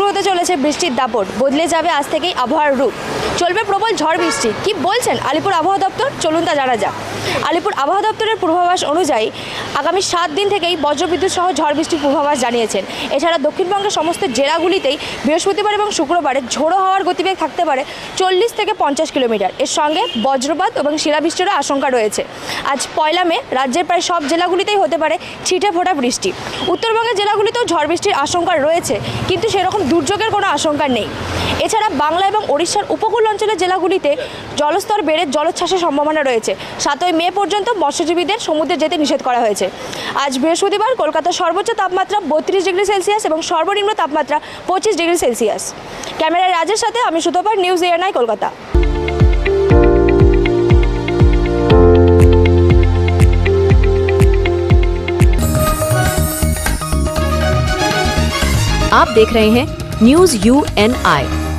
চলেছে বৃষ্টির দাপট। বদলে যাবে আজ থেকেই আবহাওয়ার রূপ। চলবে প্রবল ঝড় বৃষ্টি। কি বলছেন আলিপুর আবহাওয়া দপ্তর? চলুন তা জানা যাক। আলিপুর আবহাওয়া দপ্তরের পূর্বাভাস অনুযায়ী আগামী সাত দিন থেকেই বজ্রবিদ্যুৎ সহ ঝড় বৃষ্টির পূর্বাভাস জানিয়েছেন। এছাড়া দক্ষিণবঙ্গের সমস্ত জেলাগুলিতেই বৃহস্পতিবার এবং শুক্রবারে ঝোড়ো হওয়ার গতিবেগ থাকতে পারে চল্লিশ থেকে পঞ্চাশ কিলোমিটার। এর সঙ্গে বজ্রপাত এবং শিলাবৃষ্টিরও আশঙ্কা রয়েছে। আজ পয়লা মে, রাজ্যের প্রায় সব জেলাগুলিতেই হতে পারে ছিটে ফোটা বৃষ্টি। উত্তরবঙ্গের জেলাগুলিতেও ঝড় বৃষ্টির আশঙ্কা রয়েছে, কিন্তু সেরকম দুর্যোগের কোনো আশঙ্কা নেই। এছাড়া বাংলা এবং ওড়িশার উপকূল অঞ্চলের জেলাগুলিতে জলস্তর বেড়ে জলোচ্ছ্বাসের সম্ভাবনা রয়েছে সাতই মে পর্যন্ত মৎস্যজীবীদের সমুদ্রে যেতে নিষেধ করা হয়েছে আজ বৃহস্পতিবার কলকাতার সর্বোচ্চ তাপমাত্রা বত্রিশ ডিগ্রি সেলসিয়াস এবং সর্বনিম্ন তাপমাত্রা পঁচিশ ডিগ্রি সেলসিয়াস ক্যামেরায় রাজের সাথে আমি সুতপার নিউজ এএনআই কলকাতা आप देख रहे हैं News UNI.